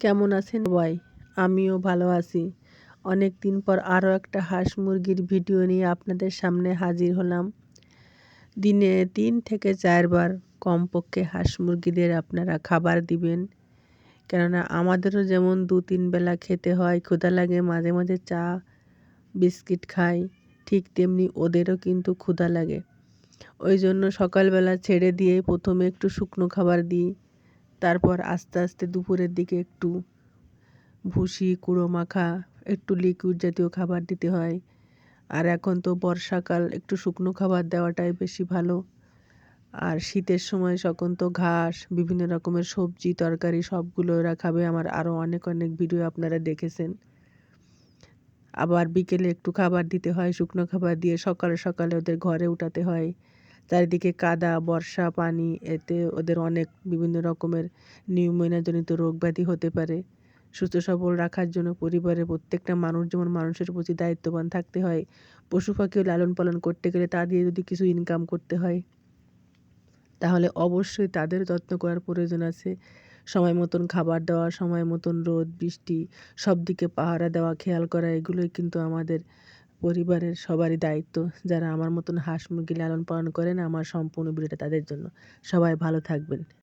কেমন আছেন সবাই? আমিও ভালো আছি। অনেক দিন পর আরও একটা হাঁস মুরগির ভিডিও নিয়ে আপনাদের সামনে হাজির হলাম। দিনে তিন থেকে চারবার কমপক্ষে হাঁস মুরগিদের আপনারা খাবার দিবেন। কেননা আমাদেরও যেমন দু তিন বেলা খেতে হয়, ক্ষুধা লাগে, মাঝে মাঝে চা, বিস্কিট খাই, ঠিক তেমনি ওদেরও কিন্তু ক্ষুধা লাগে। ওই জন্য সকালবেলা ছেড়ে দিয়ে প্রথমে একটু শুকনো খাবার দিই। তারপর আস্তে আস্তে দুপুরের দিকে একটু ভুসি, কুড়ো মাখা, একটু লিকুইড জাতীয় খাবার দিতে হয়। আর এখন তো বর্ষাকাল, একটু শুকনো খাবার দেওয়াটাই বেশি ভালো। আর শীতের সময় সকন তো ঘাস, বিভিন্ন রকমের সবজি, তরকারি সবগুলো ওরা খাবে। আমার আরও অনেক অনেক ভিডিও আপনারা দেখেছেন। আবার বিকেলে একটু খাবার দিতে হয়, শুকনো খাবার দিয়ে সকালে সকালে ওদের ঘরে উঠাতে হয়। চারিদিকে কাদা, বর্ষা, পানি, এতে ওদের অনেক বিভিন্ন রকমের নিউমোনিয়াজনিত রোগ ব্যাধি হতে পারে। সুস্থ সবল রাখার জন্য পরিবারের প্রত্যেকটা মানুষ যেমন মানুষের প্রতি দায়িত্ববান থাকতে হয়, পশু পাখিও লালন পালন করতে গেলে তা দিয়ে যদি কিছু ইনকাম করতে হয়, তাহলে অবশ্যই তাদের যত্ন করার প্রয়োজন আছে। সময় মতন খাবার দেওয়া, সময় মতন রোদ, বৃষ্টি সব দিকে পাহারা দেওয়া, খেয়াল করা, এগুলোই কিন্তু আমাদের পরিবারের সবারই দায়িত্ব। যারা আমার মতন হাঁস মুরগি লালন পালন করেন আমার সম্পূর্ণ ভিডিওটা তাদের জন্য। সবাই ভালো থাকবেন।